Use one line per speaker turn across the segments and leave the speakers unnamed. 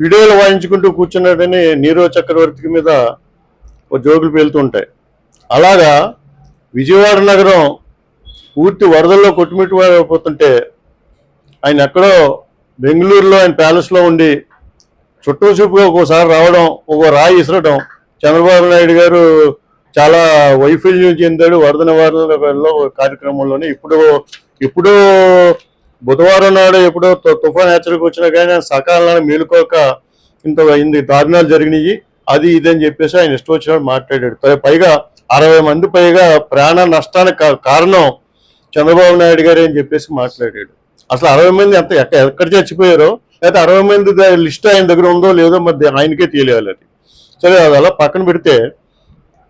వీడియోలు వాయించుకుంటూ కూర్చున్నాడని నీరో చక్రవర్తికి మీద ఓ జోకులు పేలుతుంటాయి అలాగా విజయవాడ నగరం పూర్తి వరదల్లో కొట్టుమిట్టిపోతుంటే ఆయన ఎక్కడో బెంగళూరులో ఆయన ప్యాలెస్లో ఉండి చుట్టూ చూపుగా ఒక్కోసారి రావడం ఒక్కో రాయి ఇసరడం చంద్రబాబు నాయుడు గారు చాలా వైఫల్యం చెందాడు వరద నివారణలో కార్యక్రమంలోనే. ఇప్పుడు ఇప్పుడు బుధవారం నాడు ఎప్పుడో తుఫాన్ హెచ్చరిక వచ్చినా కానీ ఆయన సకాలంలో మేలుకోక ఇంత ఇంత దారుణాలు జరిగినాయి. అది ఇది అని చెప్పేసి ఆయన ఇష్టం వచ్చినట్టు మాట్లాడాడు. పైగా అరవై మంది పైగా ప్రాణ నష్టానికి కారణం చంద్రబాబు నాయుడు గారే అని చెప్పేసి మాట్లాడాడు. అసలు అరవై మంది ఎంత ఎక్కడ ఎక్కడ చచ్చిపోయారో లేకపోతే అరవై మంది లిస్ట్ ఆయన దగ్గర ఉందో లేదో మరి ఆయనకే తెలియాలి అది. సరే అది అలా పక్కన పెడితే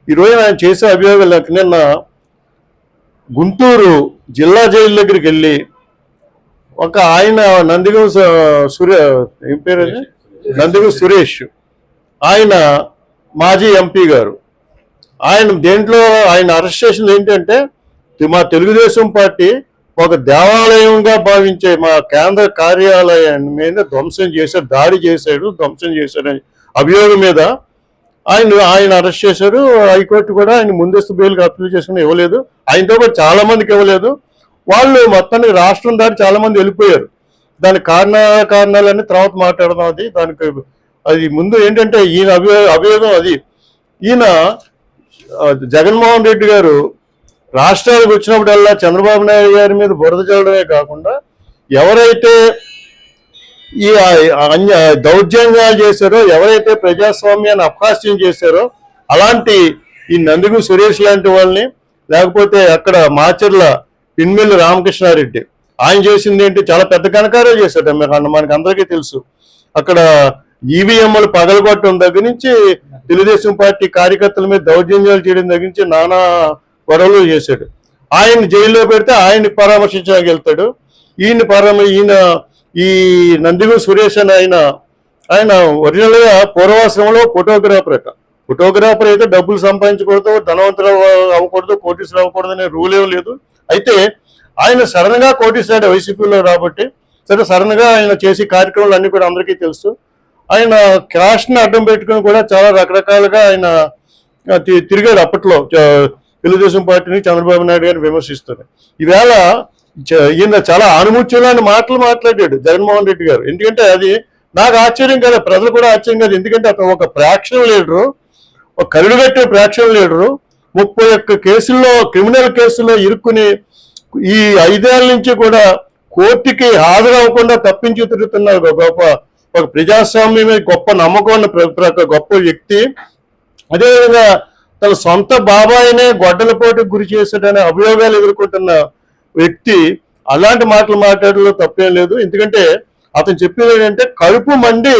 ఈరోజు ఆయన చేసే అభియోగాలు నాకు నిన్న గుంటూరు జిల్లా జైలు దగ్గరికి వెళ్ళి ఒక ఆయన నందిగం స- సూర్య ఏం పేరు నందిగం సురేష్. ఆయన మాజీ ఎంపీ గారు. ఆయన దేంట్లో ఆయన అరెస్ట్ చేసింది ఏంటంటే మా తెలుగుదేశం పార్టీ ఒక దేవాలయంగా భావించే మా కేంద్ర కార్యాలయాన్ని మీద ధ్వంసం చేశాడు దాడి చేశాడు ధ్వంసం చేశాడు అనే అభియోగం మీద ఆయన ఆయన అరెస్ట్ చేశారు. హైకోర్టు కూడా ఆయన ముందస్తు బెయిల్కి అప్లై చేసుకుని ఇవ్వలేదు. ఆయనతో పాటు చాలా మందికి ఇవ్వలేదు. వాళ్ళు మొత్తాన్ని రాష్ట్రం దాటి చాలా మంది వెళ్ళిపోయారు. దాని కారణ కారణాలన్నీ తర్వాత మాట్లాడదాం అది. దానికి అది ముందు ఏంటంటే ఈయన అభియో అభియోగం అది. ఈయన జగన్మోహన్ రెడ్డి గారు రాష్ట్రాలకు వచ్చినప్పుడల్లా చంద్రబాబు నాయుడు గారి మీద బురద చల్లడమే కాకుండా ఎవరైతే ఈ అన్య దౌర్జన్యాలు చేశారో ఎవరైతే ప్రజాస్వామ్యాన్ని అపహాస్యం చేశారో అలాంటి ఈ నందిగు సురేష్ లాంటి వాళ్ళని లేకపోతే అక్కడ మాచర్ల పిన్మిల్లి రామకృష్ణారెడ్డి. ఆయన చేసింది ఏంటి? చాలా పెద్ద కనకారే చేశాడు మనకు మనకి అందరికీ తెలుసు. అక్కడ ఈవీఎంలు పగలగొట్టడం దగ్గర నుంచి తెలుగుదేశం పార్టీ కార్యకర్తల మీద దౌర్జన్యాలు చేయడం దగ్గర నుంచి నానా గొడవలు చేశాడు. ఆయన జైల్లో పెడితే ఆయన్ని పరామర్శించడానికి వెళ్తాడు. ఈయన పరామ ఈయన ఈ నందిగు సురేష్ అని ఆయన ఆయన ఒరిజినల్గా పూర్వాశ్రమంలో ఫోటోగ్రాఫర్ అట. ఫోటోగ్రాఫర్ అయితే డబ్బులు సంపాదించకూడదు ధనవంతులు అవ్వకూడదు కోటీసులు అవ్వకూడదు అనే రూల్ ఏం లేదు. అయితే ఆయన సడన్గా కోటీసాడు వైసీపీలో రాబట్టి సరే సడన్గా ఆయన చేసే కార్యక్రమాలు అన్ని కూడా అందరికీ తెలుసు. ఆయన క్యాష్ని అడ్డం పెట్టుకుని కూడా చాలా రకరకాలుగా ఆయన ఆ, తిరిగాడు అప్పట్లో తెలుగుదేశం పార్టీని చంద్రబాబు నాయుడు గారిని విమర్శిస్తారు ఈవేళ ఈయన చాలా ఆనుముత్యమైన మాటలు మాట్లాడాడు జగన్మోహన్ రెడ్డి గారు. ఎందుకంటే అది నాకు ఆశ్చర్యం కదా ప్రజలు కూడా ఆశ్చర్యం కాదు. ఎందుకంటే అతను ఒక ప్రేక్షణ లీడరు ఒక కరుడుగట్టే ప్రేక్షణ లీడరు. ముప్పై ఒక్క కేసుల్లో క్రిమినల్ కేసుల్లో ఇరుక్కుని ఈ ఐదేళ్ళ నుంచి కూడా కోర్టుకి హాజరవ్వకుండా తప్పించి తిరుగుతున్నారు ఒక గొప్ప ఒక ప్రజాస్వామ్యం మీద గొప్ప నమ్మకం ఉన్న ప్ర- ప్ర- గొప్ప వ్యక్తి. అదేవిధంగా తన సొంత బాబాయినే గొడ్డలపోటు గురి చేశాడనే అభియోగాలు ఎదుర్కొంటున్న వ్యక్తి అలాంటి మాటలు మాట్లాడడంలో తప్పేం లేదు. ఎందుకంటే అతను చెప్పేది ఏంటంటే కడుపు మండి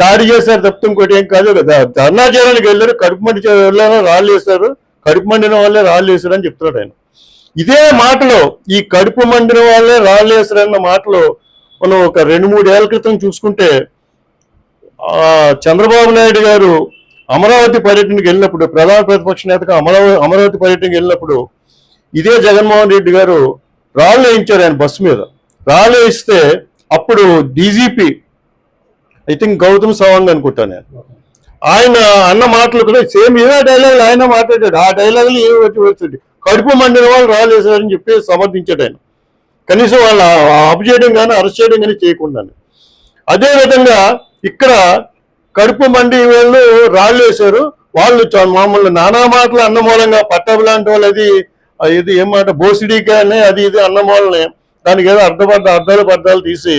దాడి చేశారు తప్పితే ఇంకోటి ఏం కాదు కదా. ధర్నా చేయడానికి వెళ్ళారు కడుపు మండి వెళ్ళారు రాళ్ళు వేశారు కడుపు మండిన వాళ్ళే రాళ్ళు వేశారు అని చెప్తున్నాడు ఆయన. ఇదే మాటలో ఈ కడుపు మండిన వాళ్ళే రాళ్ళు వేశారన్న మాటలో మనం ఒక రెండు మూడు ఏళ్ళ క్రితం చూసుకుంటే చంద్రబాబు నాయుడు గారు అమరావతి పర్యటనకి వెళ్ళినప్పుడు ప్రధాన ప్రతిపక్ష నేతగా అమరావతి అమరావతి పర్యటనకి వెళ్ళినప్పుడు ఇదే జగన్మోహన్ రెడ్డి గారు రాళ్ళు వేయించారు ఆయన బస్సు మీద. రాళ్ళు వేయిస్తే అప్పుడు DGP I think Gautam Sawang అనుకుంటా నేను. ఆయన అన్న మాటలు కూడా సేమ్ ఇదే డైలాగ్ ఆయన మాట్లాడాడు. ఆ డైలాగులు ఏమి వచ్చి వచ్చింది కడుపు మండిన వాళ్ళు రాలేసారని చెప్పి సమర్థించాడు ఆయన. కనీసం వాళ్ళు అప్ చేయడం కానీ అరెస్ట్ చేయడం కానీ చేయకుండా. అదే విధంగా ఇక్కడ కడుపు మండి వాళ్ళు రాళ్ళు వేశారు వాళ్ళు మామూలు నానా మాటలు అన్నమూలంగా పట్టపు లాంటి వాళ్ళు అది ఇది ఏం బోసిడీ కానీ అది ఇది అన్నమూలనే దానికి ఏదో అర్థపడ్డ అర్థాలు పడ్డాలు తీసి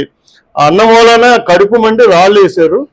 అన్నం వలన కడుపు మండి రాళ్ళు వేశారు.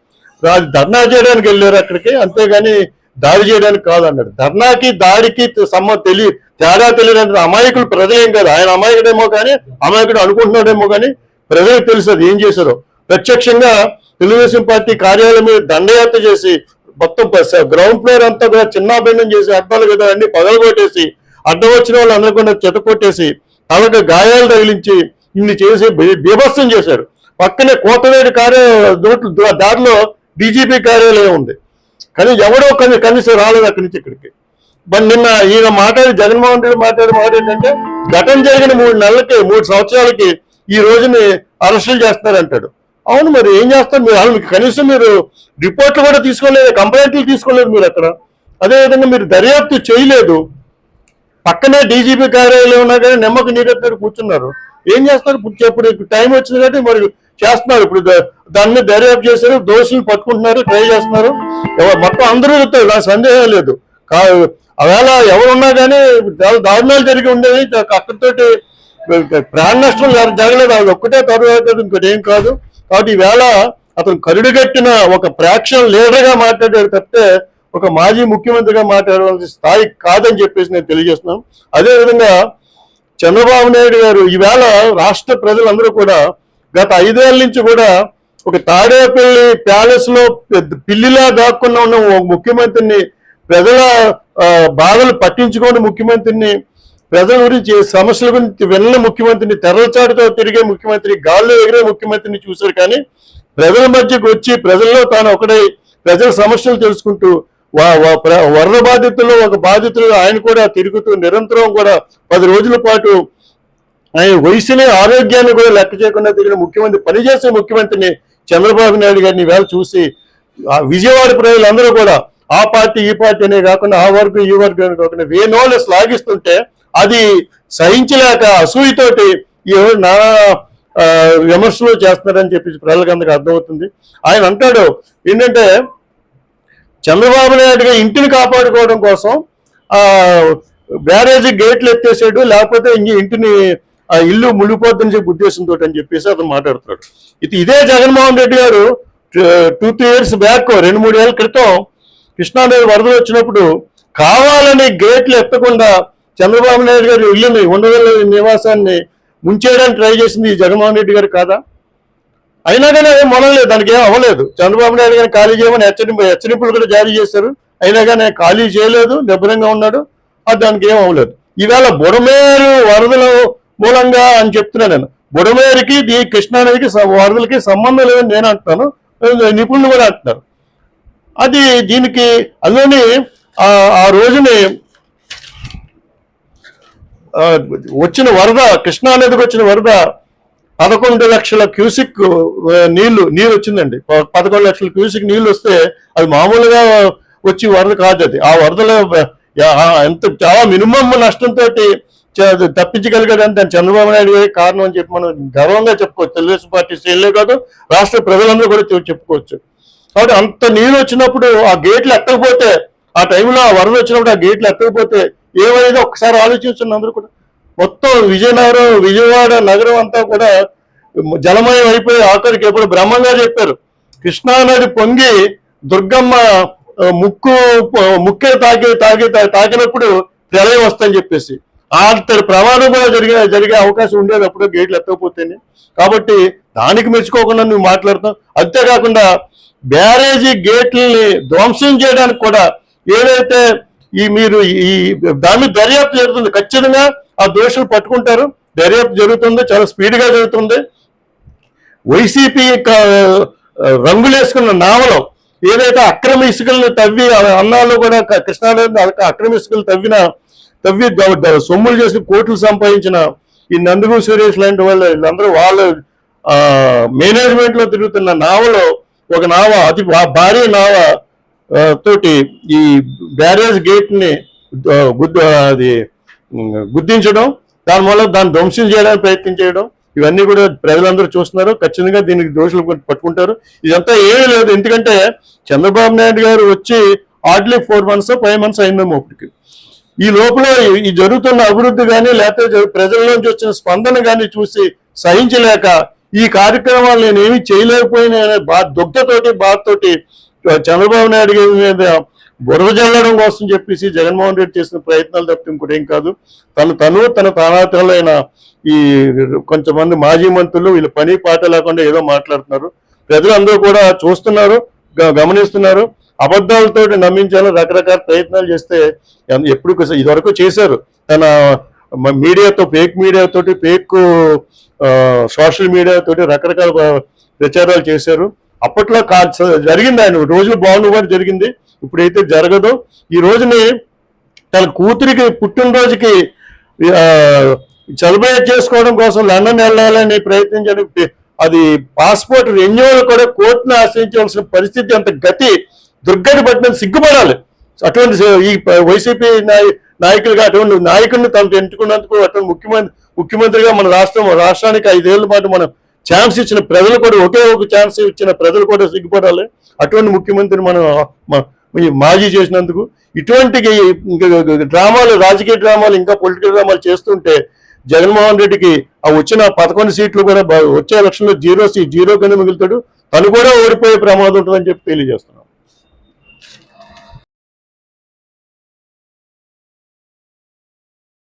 రా- ధర్నా చేయడానికి వెళ్ళారు అక్కడికి. అంతేగాని దాడి చేయడానికి కాదన్నాడు. ధర్నాకి దాడికి సమ్మ తెలియ తేడా తెలియదు అమాయకులు ప్రజలేం కాదు. ఆయన అమాయకుడేమో కానీ అమాయకుడు అనుకుంటున్నాడేమో కానీ ప్రజలకు తెలుసు అది ఏం చేశారో. ప్రత్యక్షంగా తెలుగుదేశం పార్టీ కార్యాలయం మీద దండయాత్ర చేసి మొత్తం గ్రౌండ్ ఫ్లోర్ అంతా కూడా చిన్నాభిన్నం చేసి అడ్డాలు కదా అన్ని పగలగొట్టేసి అడ్డం వచ్చిన వాళ్ళు అందరూ కూడా కొట్టేసి తలకు గాయాలు తగిలించి ఇన్ని చేసి బీభత్సం చేశారు. పక్కనే కోతవేడి కార్య దోట్లు దారిలో డీజీపీ కార్యాలయం ఉంది. కానీ ఎవడో కని కనీసం రాలేదు అక్కడి నుంచి ఇక్కడికి. మరి నిన్న ఈయన మాట్లాడి జగన్మోహన్ రెడ్డి మాట్లాడే మాట ఏంటంటే ఘటన జరిగిన మూడు నెలలకి మూడు సంవత్సరాలకి ఈ రోజుని అరెస్టులు చేస్తున్నారంటాడు. అవును మరి ఏం చేస్తారు? మీరు అసలు మీకు కనీసం మీరు రిపోర్ట్లు కూడా తీసుకోలేదు కంప్లైంట్లు తీసుకోలేదు మీరు అక్కడ. అదేవిధంగా మీరు దర్యాప్తు చేయలేదు. పక్కనే డీజీపీ కార్యాలయం ఉన్నా కానీ నిమ్మకు నీరెత్తారు కూర్చున్నారు. ఏం చేస్తారు? ఇప్పుడు టైం వచ్చింది కాబట్టి మరి చేస్తున్నారు. ఇప్పుడు దాన్ని దర్యాప్తు చేశారు దోషులు పట్టుకుంటున్నారు ట్రై చేస్తున్నారు. మొత్తం అందరూ చెప్తారు నాకు సందేహం లేదు. ఒకవేళ ఎవరున్నా కానీ దారుణాలు జరిగి ఉండేవి అక్కడితోటి ప్రాణ నష్టం జరగలేదు. అది ఒక్కటే తర్వాత ఇంకోటి ఏం కాదు. కాబట్టి ఈవేళ అతను కరుడుగట్టిన ఒక ప్రాక్షన్ లీడర్గా మాట్లాడారు తప్పితే ఒక మాజీ ముఖ్యమంత్రిగా మాట్లాడవలసిన స్థాయి కాదని చెప్పేసి నేను తెలియజేస్తున్నాను. అదేవిధంగా చంద్రబాబు నాయుడు గారు ఈవేళ రాష్ట్ర ప్రజలందరూ కూడా గత ఐదేళ్ళ నుంచి కూడా ఒక తాడేపల్లి ప్యాలెస్లో పెద్ద పిల్లిలా దాక్కున్న ఉన్న ముఖ్యమంత్రిని ప్రజల బాధలు పట్టించుకోని ముఖ్యమంత్రిని ప్రజల గురించి సమస్యల గురించి వెళ్ళిన ముఖ్యమంత్రిని తెరలచాటుతో తిరిగే ముఖ్యమంత్రి గాల్లో ఎగిరే ముఖ్యమంత్రిని చూశారు కానీ ప్రజల మధ్యకు వచ్చి ప్రజల్లో తాను ఒకటై ప్రజల సమస్యలు తెలుసుకుంటూ వరద బాధితులు ఒక బాధితులు ఆయన కూడా తిరుగుతూ నిరంతరం కూడా పది రోజుల పాటు ఆయన వయసుని ఆరోగ్యాన్ని కూడా లెక్క చేయకుండా తిరిగిన ముఖ్యమంత్రి పనిచేసే ముఖ్యమంత్రిని చంద్రబాబు నాయుడు గారిని వేళ చూసి ఆ విజయవాడ ప్రజలందరూ కూడా ఆ పార్టీ ఈ పార్టీ అనే కాకుండా ఆ వర్గం ఈ వర్గం అనే కాకుండా వేనోళ్ళు శ్లాఘిస్తుంటే అది సహించలేక అసూయతోటి ఈ నా విమర్శలు చేస్తున్నారని చెప్పేసి ప్రజలకు అర్థమవుతుంది. ఆయన అంటాడు ఏంటంటే చంద్రబాబు నాయుడు గారు ఇంటిని కాపాడుకోవడం కోసం ఆ బ్యారేజీ గేట్లు ఎత్తేసాడు లేకపోతే ఇంక ఇంటిని ఆ ఇల్లు మునిగిపోద్దని చెప్పి ఉద్దేశంతో అని చెప్పేసి అతను మాట్లాడుతున్నాడు. ఇది ఇదే జగన్మోహన్ రెడ్డి గారు టూ త్రీ ఇయర్స్ బ్యాక్ రెండు మూడు ఏళ్ళ క్రితం కృష్ణానది వరదలు వచ్చినప్పుడు కావాలని గేట్లు ఎత్తకుండా చంద్రబాబు నాయుడు గారు ఇల్లుని ఉండవల్లి నివాసాన్ని ముంచేయడానికి ట్రై చేసింది జగన్మోహన్ రెడ్డి గారు కాదా? అయినా కానీ అదే మొదలలేదు దానికి ఏం అవ్వలేదు. చంద్రబాబు నాయుడు గారిని ఖాళీ చేయమని హెచ్చరింపు హెచ్చరింపులు కూడా జారీ చేశారు. అయినా కానీ ఖాళీ చేయలేదు నిబ్బరంగా ఉన్నాడు. అది దానికి ఏం అవ్వలేదు. ఈవేళ బుడమేరు వరదలు మూలంగా అని చెప్తున్నాను నేను. బుడమేరికి దీ కృష్ణానదికి వరదలకి సంబంధం లేదని నేను అంటున్నాను. నిపుణులు కూడా అంటున్నారు. అది దీనికి అందులోని ఆ రోజుని వచ్చిన వరద కృష్ణానదికి వచ్చిన వరద పదకొండు లక్షల క్యూసిక్ నీళ్ళు నీళ్ళు వచ్చిందండి. పదకొండు లక్షల క్యూసిక్ నీళ్ళు వస్తే అది మామూలుగా వచ్చి వరద కాదు అది. ఆ వరదలో ఎంత చాలా మినిమం నష్టంతో తప్పించగలిగాడంటే దాని చంద్రబాబు నాయుడు కారణం అని చెప్పి మనం గర్వంగా చెప్పుకోవచ్చు. తెలుగుదేశం పార్టీ శ్రేణులే కాదు రాష్ట్ర ప్రజలందరూ కూడా చెప్పుకోవచ్చు. కాబట్టి అంత నీరు వచ్చినప్పుడు ఆ గేట్లు ఎత్తకపోతే ఆ టైంలో ఆ వరద వచ్చినప్పుడు ఆ గేట్లు ఎత్తకపోతే ఏమైందో ఒకసారి ఆలోచించండి అందరూ కూడా. మొత్తం విజయనగరం విజయవాడ నగరం అంతా కూడా జలమయం అయిపోయి ఆఖరికి ఎప్పుడు బ్రహ్మంగా చెప్పారు. కృష్ణానది పొంగి దుర్గమ్మ ముక్కు ముక్కే తాకి తాకి తాకినప్పుడు ప్రళయం వస్తుందని చెప్పేసి. అంతటి ప్రమాదం కూడా జరిగే జరిగే అవకాశం ఉండేది అప్పుడు గేట్లు ఎత్తకపోతేనే. కాబట్టి దానికి మెచ్చుకోకుండా నువ్వు మాట్లాడుతావు అంతేకాకుండా బ్యారేజీ గేట్లని ధ్వంసం చేయడానికి కూడా ఏదైతే ఈ మీరు ఈ దాని దర్యాప్తు జరుగుతుంది ఖచ్చితంగా ఆ దోషులు పట్టుకుంటారు. దర్యాప్తు జరుగుతుంది చాలా స్పీడ్గా జరుగుతుంది. వైసీపీ రంగులేసుకున్న నావలో ఏదైతే అక్రమ ఇసుకలను తవ్వి ఆ అన్నాలు కూడా క- అక్రమ ఇసుకలు తవ్విన తవ్వి సొమ్ములు చేసి కోట్లు సంపాదించిన ఈ నందుగు సురేష్ లాంటి వాళ్ళు వీళ్ళందరూ వాళ్ళ మేనేజ్మెంట్లో తిరుగుతున్న నావలో ఒక నావ అతి భారీ నావ తోటి ఈ బ్యారేజ్ గేట్ని గుద్దు అది గుర్తించడం దాని వల్ల దాన్ని ధ్వంసం చేయడానికి ప్రయత్నం చేయడం ఇవన్నీ కూడా ప్రజలందరూ చూస్తున్నారు. ఖచ్చితంగా దీనికి దోషులు పట్టుకుంటారు. ఇదంతా ఏమీ లేదు. ఎందుకంటే చంద్రబాబు నాయుడు గారు వచ్చి hardly four months five months అయిందేమో ఇప్పటికి ఈ లోపల ఈ- జరుగుతున్న అభివృద్ధి కానీ లేకపోతే ప్రజల్లోంచి వచ్చిన స్పందన కానీ చూసి సహించలేక ఈ కార్యక్రమాలు నేను ఏమీ చేయలేకపోయినాయనే బా దుగ్ధతోటి బాధతోటి చంద్రబాబు నాయుడు గారి మీద బురద జల్లడం కోసం చెప్పేసి జగన్మోహన్ రెడ్డి చేసిన ప్రయత్నాలు తప్ప ఇంకోటేం కాదు. తను తను తన తానాతలైన ఈ కొంతమంది మాజీ మంత్రులు వీళ్ళు పని పాట లేకుండా ఏదో మాట్లాడుతున్నారు. ప్రజలందరూ కూడా చూస్తున్నారు గ- గమనిస్తున్నారు. అబద్ధాలతో నమ్మించాలని రకరకాల ప్రయత్నాలు చేస్తే ఎప్పుడు ఇదివరకు చేశారు. తన మీడియాతో ఫేక్ మీడియాతోటి ఫేక్ సోషల్ మీడియాతోటి రకరకాల ప్రచారాలు చేశారు. అప్పట్లో కా- జరిగింది ఆయన. రోజులు బాగుండు జరిగింది. ఇప్పుడైతే జరగదు. ఈ రోజుని తన కూతురికి పుట్టినరోజుకి సెలబ్రేట్ చేసుకోవడం కోసం లండన్ వెళ్ళాలని ప్రయత్నించడానికి అది పాస్పోర్ట్ రెన్యువల్ కూడా కోర్టును ఆశ్రయించవలసిన పరిస్థితి అంత గతి దుర్గతి పట్టిన సిగ్గుపడాలి. అటువంటి ఈ వైసీపీ నాయ నాయకులుగా అటువంటి నాయకుడిని తను ఎంచుకున్నందుకు అటువంటి ముఖ్యమంత్రి ముఖ్యమంత్రిగా మన రాష్ట్రం రాష్ట్రానికి ఐదేళ్ళ పాటు మనం ఛాన్స్ ఇచ్చిన ప్రజలు కూడా ఒకే ఒక ఛాన్స్ ఇచ్చిన ప్రజలు కూడా సిగ్గుపడాలి. అటువంటి ముఖ్యమంత్రిని మనం మాజీ చేసినందుకు ఇటువంటి డ్రామాలు రాజకీయ డ్రామాలు ఇంకా పొలిటికల్ డ్రామాలు చేస్తుంటే జగన్మోహన్ రెడ్డికి ఆ వచ్చిన పదకొండు సీట్లు కూడా వచ్చే ఎలక్షన్లో జీరో సీ జీరో కింద మిగులుతాడు. తను కూడా ఓడిపోయే ప్రమాదం ఉంటుందని చెప్పి తెలియజేస్తున్నాం.